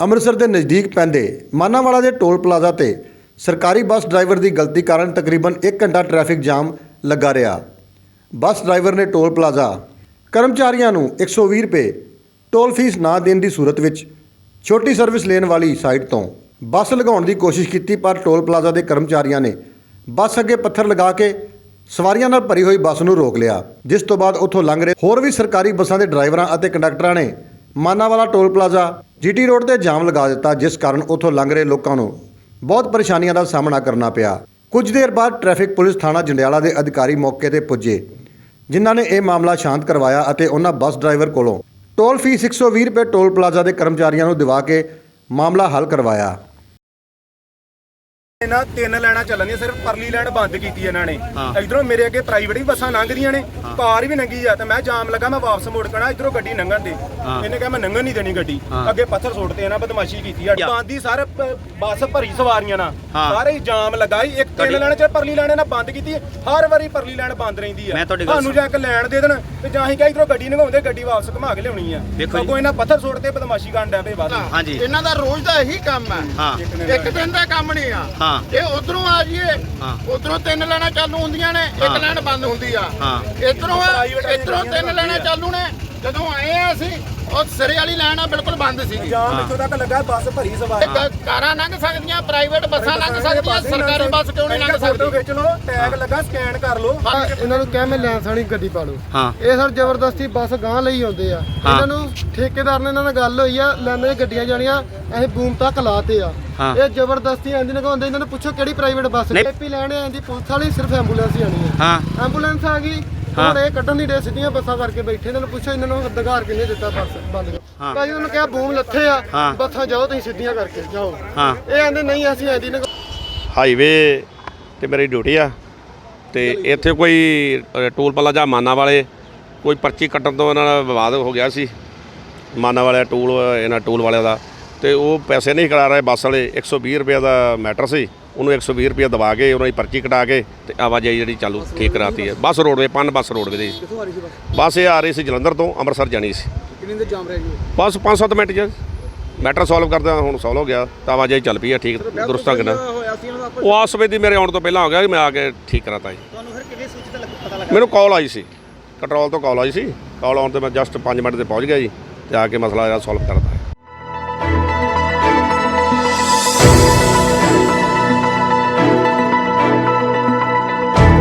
ਅੰਮ੍ਰਿਤਸਰ ਦੇ ਨਜ਼ਦੀਕ ਪੈਂਦੇ ਮਾਨਾਵਾਲਾ ਦੇ ਟੋਲ ਪਲਾਜ਼ਾ ਤੇ ਸਰਕਾਰੀ ਬੱਸ ਡਰਾਈਵਰ ਦੀ ਗਲਤੀ ਕਾਰਨ ਤਕਰੀਬਨ 1 ਘੰਟਾ ਟ੍ਰੈਫਿਕ ਜਾਮ ਲੱਗਾ ਰਿਹਾ। ਬੱਸ ਡਰਾਈਵਰ ਨੇ ਟੋਲ ਪਲਾਜ਼ਾ ਕਰਮਚਾਰੀਆਂ ਨੂੰ 120 ਰੁਪਏ ਟੋਲ ਫੀਸ ਨਾ ਦੇਣ ਦੀ ਸੂਰਤ ਵਿੱਚ ਛੋਟੀ ਸਰਵਿਸ ਲੈਣ ਵਾਲੀ ਸਾਈਟ ਤੋਂ ਬੱਸ ਲਗਾਉਣ ਦੀ ਕੋਸ਼ਿਸ਼ ਕੀਤੀ, ਪਰ ਟੋਲ ਪਲਾਜ਼ਾ ਦੇ ਕਰਮਚਾਰੀਆਂ ਨੇ ਬੱਸ ਅੱਗੇ ਪੱਥਰ ਲਗਾ ਕੇ ਸਵਾਰੀਆਂ ਨਾਲ ਭਰੀ ਹੋਈ ਬੱਸ ਨੂੰ ਰੋਕ ਲਿਆ, ਜਿਸ ਤੋਂ ਬਾਅਦ ਉੱਥੋਂ ਲੰਘ ਰਹੇ ਹੋਰ ਵੀ ਸਰਕਾਰੀ ਬੱਸਾਂ ਦੇ ਡਰਾਈਵਰਾਂ ਅਤੇ ਕੰਡਕਟਰਾਂ ਨੇ Manawala toll plaza GT road ਤੇ ਜਾਮ ਲਗਾ ਦਿੱਤਾ, ਜਿਸ ਕਾਰਨ ਉੱਥੋਂ ਲੰਘ ਰਹੇ ਲੋਕਾਂ ਨੂੰ ਬਹੁਤ ਪਰੇਸ਼ਾਨੀਆਂ ਦਾ ਸਾਹਮਣਾ ਕਰਨਾ ਪਿਆ। ਕੁਝ ਦੇਰ ਬਾਅਦ ਟ੍ਰੈਫਿਕ ਪੁਲਿਸ ਥਾਣਾ ਜੰਡਿਆਲਾ ਦੇ ਅਧਿਕਾਰੀ ਮੌਕੇ ਤੇ ਪੁੱਜੇ, ਜਿਨ੍ਹਾਂ ਨੇ ਇਹ ਮਾਮਲਾ ਸ਼ਾਂਤ ਕਰਵਾਇਆ ਅਤੇ ਉਹਨਾਂ ਬੱਸ ਡਰਾਈਵਰ ਕੋਲੋਂ ਟੋਲ ਫੀਸ 120 ਰੁਪਏ ਟੋਲ ਪਲਾਜ਼ਾ ਦੇ ਕਰਮਚਾਰੀਆਂ ਨੂੰ ਦਿਵਾ ਕੇ ਮਾਮਲਾ ਹੱਲ ਕਰਵਾਇਆ। ਇਹਨਾਂ ਤਿੰਨ ਲੈਣਾ ਚੱਲਣੀਆਂ ਸਿਰਫ ਪਰਲੀ ਲੈਣ ਬੰਦ ਕੀਤੀ ਇਹਨਾਂ ਨੇ। ਇਧਰੋਂ ਮੇਰੇ ਅੱਗੇ ਪ੍ਰਾਈਵੇਟ ਵੀ ਬੱਸਾਂ ਲੰਘਦੀਆਂ ਨੇ ਕਾਰ ਵੀ ਲੰਘੀ ਆ ਤੇ ਮੈਂ ਜਾਮ ਲੱਗਾ ਮੈਂ ਵਾਪਸ ਮੁੜ ਕਣਾ ਇਧਰੋਂ ਗੱਡੀ ਲੰਘਣ ਦੇ। ਇਹਨੇ ਕਿਹਾ ਮੈਂ ਲੰਘਣ ਨਹੀਂ ਦੇਣੀ ਗੱਡੀ। ਅੱਗੇ ਪੱਥਰ ਸੁੱਟਦੇ ਇਹਨਾਂ ਬਦਮਾਸ਼ੀ ਕੀਤੀ ਆ। ਬੰਦੀ ਸਾਰੇ ਬੱਸ ਭਰੀ ਸਵਾਰੀਆਂ ਨਾਲ। ਸਾਰੇ ਜਾਮ ਲਗਾਈ। ਇੱਕ ਤਿੰਨ ਲੈਣ ਚ ਪਰਲੀ ਲੈਣ ਇਹਨਾਂ ਬੰਦ ਕੀਤੀ ਹਰ ਵਾਰੀ ਪਰਲੀ ਲੈਣ ਬੰਦ ਰਹਿੰਦੀ ਆ। ਸਾਨੂੰ ਜਾਂ ਇੱਕ ਲੈਣ ਦੇ ਦੇਣ ਤੇ ਜਾਂ ਹੀ ਕਿਹਾ ਇਧਰੋਂ ਗੱਡੀ ਲੰਘਾਉਂਦੇ ਗੱਡੀ ਵਾਪਸ ਘੁਮਾ ਕੇ ਲਿਆਉਣੀ ਆ। ਅੱਗੋਂ ਇਹਨਾਂ ਪੱਥਰ ਸੁੱਟਦੇ ਬਦਮਾਸ਼ੀ ਕਰਨ ਡਿਆ ਪਏ ਬਸ ਹਾਂਜੀ। ਇਹਨਾਂ ਦਾ ਰੋਜ਼ ਦਾ ਇਹੀ ਕੰਮ ਹਾਂ। ਇੱਕ ਦਿਨ ਦਾ ਕੰਮ ਨਹੀਂ ਆ। ਹਾਂ ਇਹ ਉਧਰੋਂ ਆ ਜਾਈਏ ਹਾਂ। ਉਧਰੋਂ ਤਿੰਨ ਲੈਣਾ ਚਾਲੂ ਹੁੰਦੀਆਂ ਨੇ ਹਾਂ। ਇੱਕ ਲੈਣ ਬੰਦ ਹੁੰਦੀ ਆ ਹਾਂ। ਇਧਰੋਂ ਇਧਰੋਂ ਤਿੰਨ ਲੈਣਾ ਚਾਲੂ ਨੇ ਜਦੋਂ ਆਏ ਆ ਅਸੀਂ ਉਹ ਸਿਰੇ ਵਾਲੀ ਲੈਣ ਆ ਬਿਲਕੁਲ ਬੰਦ ਸੀਗੀ। ਜਾਮ ਇੱਥੋਂ ਤੱਕ ਲੱਗਾ ਬੱਸ ਭਰੀ ਸਵਾਰੀ। ਇਹ ਕਾਰਾਂ ਲੰਘ ਸਕਦੀਆਂ ਪ੍ਰਾਈਵੇਟ ਬੱਸਾਂ ਲੰਘ ਸਕਦੀਆਂ ਸਰਕਾਰੀ ਬੱਸ ਕਿਉਂ ਨਹੀਂ ਲੰਘ ਫੋਟੋ ਸਕਦੀ? ਖਿੱਚ ਲਓ ਟੈਗ ਲੱਗਾ ਸਕੈਨ ਕਰ ਲਓ। ਇਹਨਾਂ ਨੂੰ ਕਹਿ ਮੈਂ ਲੈਂਸ ਵਾਲੀ ਗੱਡੀ ਪਾ ਲਓ। ਇਹ ਸਰ ਜ਼ਬਰਦਸਤੀ ਬੱਸ ਗਾਂ ਲਈ ਆਉਂਦੇ ਆ। ਇਹਨਾਂ ਨੂੰ ਠੇਕੇਦਾਰ ਨੇ ਇਹਨਾਂ ਨਾਲ ਗੱਲ ਹੋਈ ਆ ਲੈਣੇ ਗੱਡੀਆਂ ਜਾਣੀਆਂ ਅਸੀਂ ਬੂਮ ਤੱਕ ਲਾਤੇ ਆ। ਇਹ ਜ਼ਬਰਦਸਤੀ ਆਂਦੀ ਨਗਾਉਂਦੇ ਇਹਨਾਂ ਨੂੰ ਪੁੱਛੋ ਕਿਹੜੀ ਪ੍ਰਾਈਵੇਟ ਬੱਸ। ਏਪੀ ਲੈਣੇ ਆਂਦੀ ਪੁਲਿਸ ਵਾਲੀ ਸਿਰਫ ਐਂਬੂਲੈਂਸ ਹੀ ਆਣੀ ਹੈ ਹਾਂ। ਐਂਬੂਲੈਂਸ ਆ ਗਈ। ਹੁਣ ਇਹ ਕੱਢਣ ਦੀ ਡੇ ਸਿੱਧੀਆਂ ਬੱਸਾਂ ਕਰਕੇ ਬੈਠੇ ਇਹਨਾਂ ਨੂੰ ਪੁੱਛੋ ਇਹਨਾਂ ਨੂੰ ਅਧਿਕਾਰ ਕਿੰਨੇ ਦਿੱਤਾ ਬੱਸ ਬੰਦ ਹਾਂ। ਕਰ ਭਾਈ ਉਹਨਾਂ ਨੂੰ ਕਿਹਾ ਬੂਮ ਲੱਥੇ ਆ। ਬੱਸਾਂ ਜਾਓ ਤੁਸੀਂ ਸਿੱਧੀਆਂ ਕਰਕੇ ਜਾਓ। ਹਾਂ। ਇਹ ਆਂਦੇ ਨਹੀਂ ਅਸੀਂ ਆਂਦੀ ਨਗ ਹਾਈਵੇ ਤੇ ਮੇਰੀ ਡਿਊਟੀ ਆ ਤੇ ਇੱਥੇ ਕੋਈ ਟੋਲ ਪਲਾਜ਼ਾ ਮਾਨਾ ਵਾਲੇ ਕੋਈ ਪਰਚੀ ਕੱਟਣ ਤੋਂ ਇਹਨਾਂ ਨਾਲ ਵਿਵਾਦ ਹੋ ਗਿਆ ਸੀ। ਮਾਨਾ ਵਾਲੇ ਟੋਲ ਇਹਨਾਂ ਟੋਲ ਵਾਲਿਆਂ ਦਾ। ਤੇ ਉਹ ਪੈਸੇ ਨਹੀਂ ਕਰਾ ਰਹੇ ਬੱਸ ਵਾਲੇ। 120 ਰੁਪਏ ਦਾ ਮੈਟਰ ਸੀ। ਉਹਨੂੰ 120 ਰੁਪਏ ਦਵਾ ਕੇ ਉਹਨਾਂ ਦੀ ਪਰਚੀ ਕਟਾ ਕੇ ਤੇ ਆਵਾਜਾਈ ਜਿਹੜੀ ਚਾਲੂ ਠੀਕ ਕਰਾਤੀ ਹੈ। ਬੱਸ ਰੋਡਵੇ ਪੰਨ ਬੱਸ ਰੋਡਵੇ ਦੀ। ਬੱਸ? ਇਹ ਆ ਰਹੀ ਸੀ ਜਲੰਧਰ ਤੋਂ ਅੰਮ੍ਰਿਤਸਰ ਜਾਣੀ ਸੀ। ਕਿੰਨੇ ਦੇ ਜਾਮ ਰਹਿ ਗਏ ਬਸ 5-7 ਮਿੰਟ ਚ। ਮੈਟਰ ਸੋਲਵ ਕਰਦਾ ਹੁਣ ਸੋਲਵ ਹੋ ਗਿਆ। ਤਾਂ ਆਵਾਜਾਈ ਚੱਲ ਪਈ ਹੈ ਠੀਕ ਦੁਰਸਤ ਢੰਗ ਨਾਲ। ਹੋਇਆ ਸੀ ਇਹਨਾਂ ਦਾ ਉਹ ਆਸ ਵੇਦੀ ਮੇਰੇ ਆਉਣ ਤੋਂ ਪਹਿਲਾਂ ਹੋ ਗਿਆ ਕਿ ਮੈਂ ਆ ਕੇ ਠੀਕ ਕਰਾਤਾ ਜੀ। ਤੁਹਾਨੂੰ ਫਿਰ ਕਿਵੇਂ ਸੂਚਿਤ ਪਤਾ ਲੱਗਾ? ਮੈਨੂੰ ਕਾਲ ਆਈ ਸੀ। ਕੰਟਰੋਲ ਤੋਂ ਕਾਲ ਆਈ ਸੀ। ਕਾਲ ਆਉਣ ਤੇ ਮੈਂ ਜਸਟ 5 ਮਿੰਟ ਤੇ ਪਹੁੰਚ ਗਿਆ ਜੀ ਤੇ ਆ ਕੇ ਮਸਲਾ ਜਿਹੜਾ ਸੋਲਵ ਕਰਤਾ।